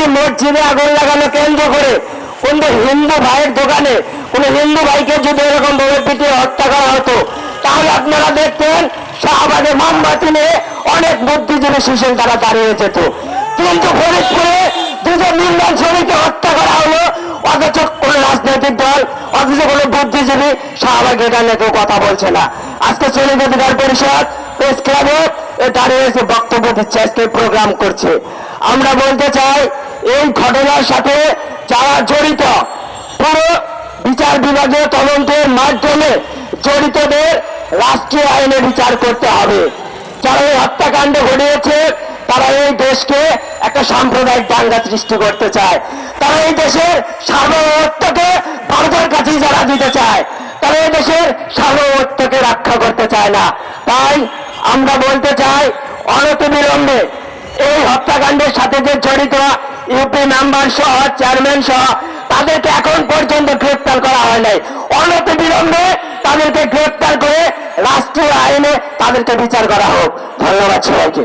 যদি মসজিদে আগুন লাগানো কেন্দ্র করে কোন হিন্দু ভাইয়ের দোকানে কোন হিন্দু ভাইকে যদি এরকম ভাবে পিটিয়ে হত্যা করা হতো, তাহলে আপনারা দেখতেন শাহবাগে মোমবাতি নিয়ে অনেক বুদ্ধিজীবী সুশীল তারা দাঁড়িয়ে যেত। কিন্তু ফরিদপুরে দুজন নির্মাণ শ্রমিককে হত্যা করা হলো, অথচ কোন রাজনৈতিক দল, অথচ কোনো বুদ্ধিজীবী শাহবাগ এটা কেউ কথা বলছে না। আজকে শ্রমিক অধিকার পরিষদ, প্রেস ক্লাবে এ দাঁড়িয়ে এসে বক্তব্য দিচ্ছে, আজকে প্রোগ্রাম করছে। আমরা বলতে চাই এই ঘটনার সাথে যারা জড়িত, পুরো বিচার বিভাগীয় তদন্তের মাধ্যমে জড়িতদের রাষ্ট্রীয় আইনে বিচার করতে হবে। যারা এই হত্যাকাণ্ড ঘটিয়েছে, তারা এই দেশকে একটা সাম্প্রদায়িক দাঙ্গা সৃষ্টি করতে চায়। তারা এই দেশের সার্বভৌমত্বকে ভারতের কাছেই যারা দিতে চায়, তারা এই দেশের সার্বভৌমত্বকে রক্ষা করতে চায় না। তাই আমরা বলতে চাই, অনতিবিলম্বে এই হত্যাকাণ্ডের সাথে ইউপি মেম্বার সহ চেয়ারম্যান সহ, তাদেরকে এখন পর্যন্ত গ্রেপ্তার করা হয় নাই। অনতি বিলম্বে তাদেরকে গ্রেপ্তার করে রাষ্ট্রীয় আইনে তাদেরকে বিচার করা হোক। ধন্যবাদ সবাইকে।